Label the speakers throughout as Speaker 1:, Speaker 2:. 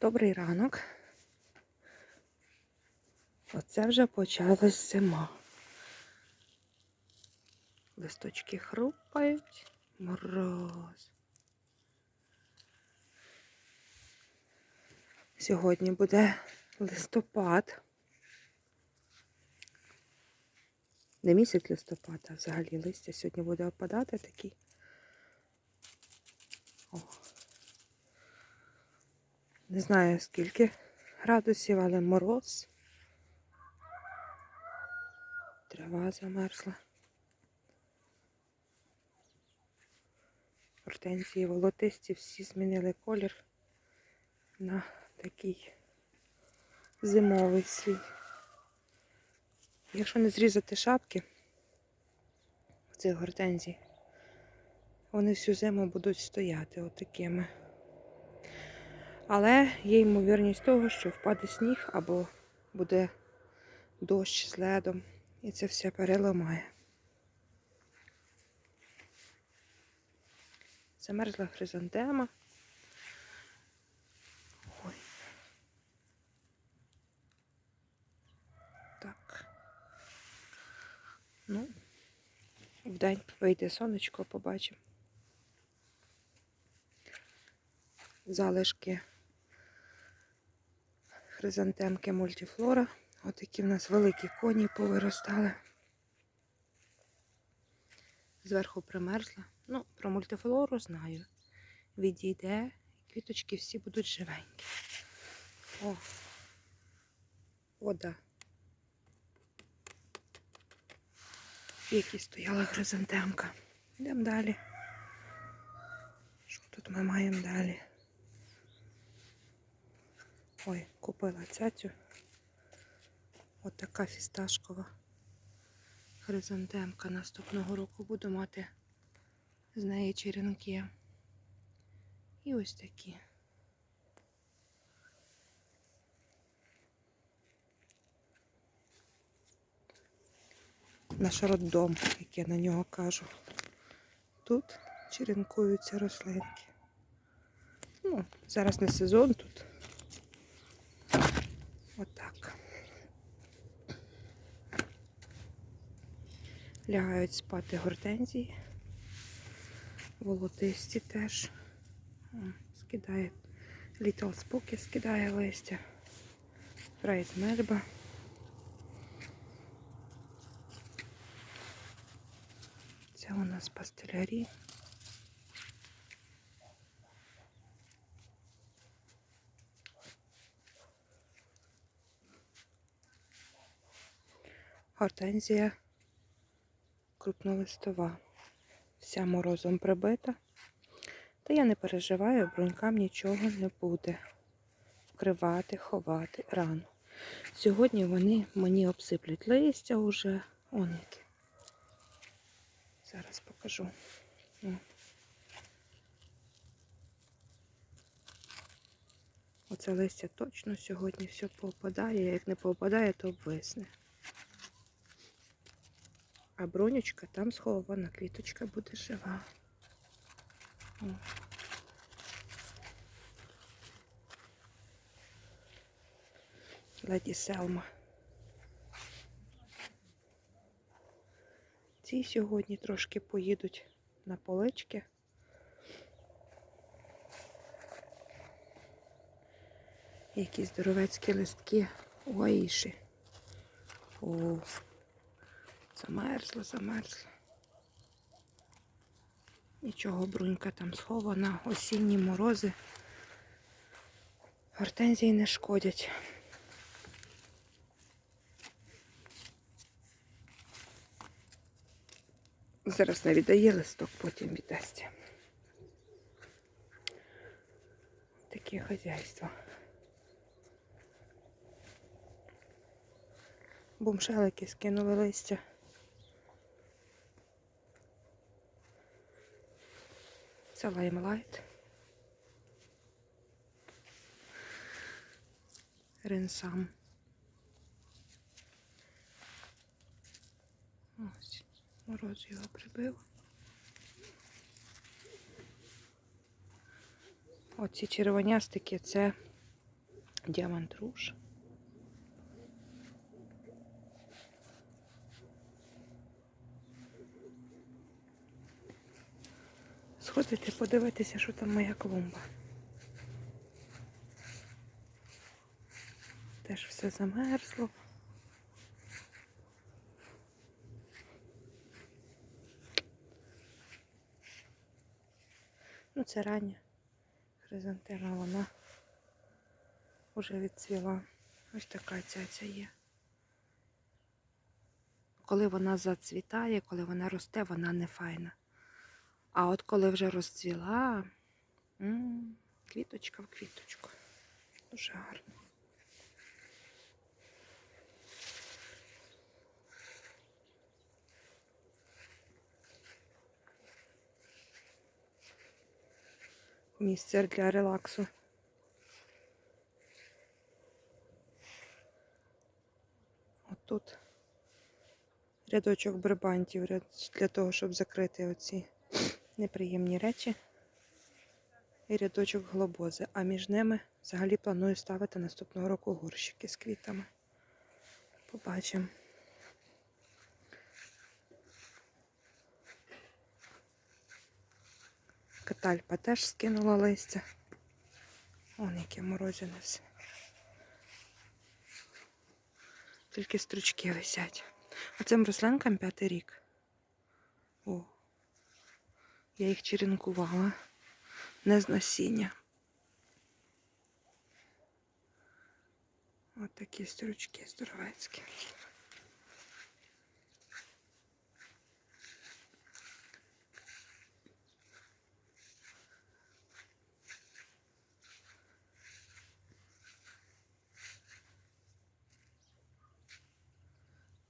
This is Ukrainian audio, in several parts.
Speaker 1: Добрий ранок. Оце вже почалась зима. Листочки хрупають, мороз. Сьогодні буде листопад. Не місяць листопад, а взагалі листя сьогодні буде опадати такий. О. Не знаю скільки градусів, але мороз. Трава замерзла. Гортензії волотисті всі змінили колір на такий зимовий свій. Якщо не зрізати шапки цих гортензій, вони всю зиму будуть стояти отакими. Але є ймовірність того, що впаде сніг або буде дощ з ледом, і це все переламає. Замерзла хризантема. Ой. Так. Ну, вдень вийде сонечко, побачимо. Залишки хризантемки мультифлора. Отакі в нас великі коні повиростали. Зверху примерзла. Ну, про мультифлору знаю. Відійде, квіточки всі будуть живенькі. О, вода. В якій стояла хризантемка. Йдемо далі. Що тут ми маємо далі? Ой, купила цяцю. От така фісташкова хризантемка. Наступного року буду мати з неї черенки. І ось такі. Наш роддом, як я на нього кажу. Тут черенкуються рослинки. Ну, зараз не сезон тут. Отак. Лягають спати гортензії. Волотисті теж. Скидає. Літл споки скидає листя. Фрейз мельба. Це у нас пастелярі. Гортензія крупнолистова. Вся морозом прибита. Та я не переживаю, брунькам нічого не буде. Вкривати, ховати рано. Сьогодні вони мені обсиплють листя уже. Он яке. Зараз покажу. Оце листя точно сьогодні все попадає. Як не попадає, то обвисне. А бронючка там схована, квіточка буде жива. Леді Селма. Ці сьогодні трошки поїдуть на полички. Які здоровецькі листки у Аїші. О, замерзла, замерзла. Нічого, брунька там схована, осінні морози. Гортензії не шкодять. Зараз не віддає листок, потім віддасть. Таке хазяйство. Бомшелики скинули листя. Це лаймлайт. Ренсам. Ось, мороз його прибив. Оці червонястики це Діамант руж. Сходити, подивитися, що там моя клумба. Теж все замерзло. Ну, це рання хризантема, вона вже відцвіла. Ось така цяця є. Коли вона зацвітає, коли вона росте, вона не файна. А от коли вже розцвіла, квіточка в квіточку. Дуже гарно. Місце для релаксу. От тут рядочок брабантів для того, щоб закрити оці неприємні речі. І рядочок глобози. А між ними взагалі планую ставити наступного року горщики з квітами. Побачимо. Катальпа теж скинула листя. Вон яке морозине все. Тільки стручки висять. А цим рослинкам п'ятий рік. О, я їх черенкувала. Не з насіння. От такі стручки здоровецькі.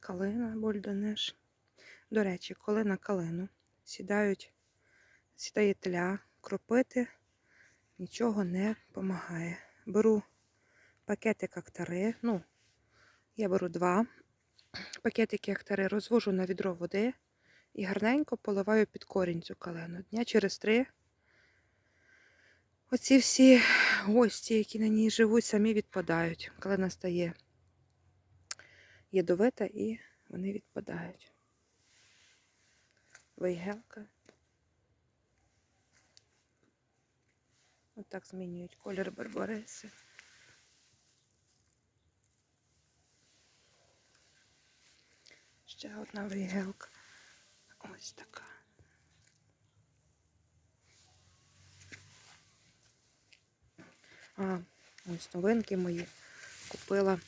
Speaker 1: Калина, бульдонеш. До речі, коли на калину сідають, сідає тля, кропити, нічого не допомагає. Беру пакетик актари, ну, я беру два пакетики актари, розвожу на відро води і гарненько поливаю під корінь цю калину. Дня через три оці всі гості, які на ній живуть, самі відпадають. Калина стає ядовита і вони відпадають. Вейгелка. Отак змінюють колір барбариси. Ще одна вейгелка. Ось така. А, ось новинки мої. Купила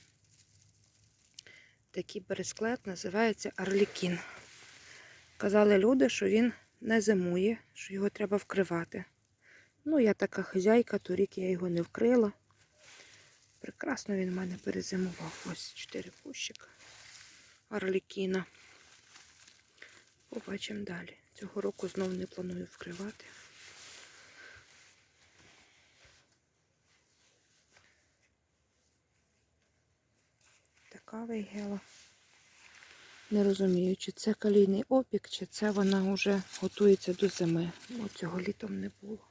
Speaker 1: такий бересклет, називається Арлікін. Казали люди, що він не зимує, що його треба вкривати. Ну, я така хазяйка, торік я його не вкрила. Прекрасно він в мене перезимував. Ось чотири кущика Арлікіна. Побачимо далі. Цього року знову не планую вкривати. Така вейгела. Не розумію, чи це калійний опік, чи це вона вже готується до зими. Бо цього літом не було.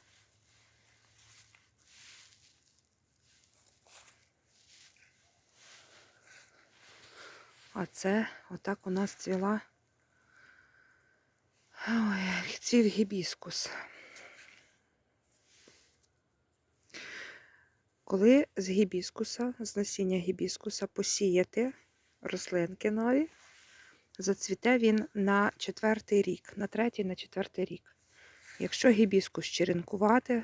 Speaker 1: А це отак у нас цвіла. Ой, цвів гібіскус. Коли з гібіскуса, з насіння гібіскуса посіяти рослинки нові, зацвіте він на четвертий рік, на третій, на четвертий рік. Якщо гібіскус черенкувати,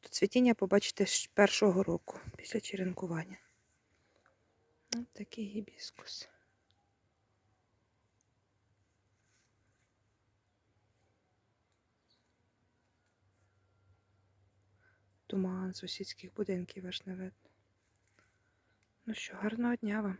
Speaker 1: то цвітіння побачите з першого року після черенкування. Ось такий гібіскус. Туман сусідських будинків аж не видно. Ну що, гарного дня вам.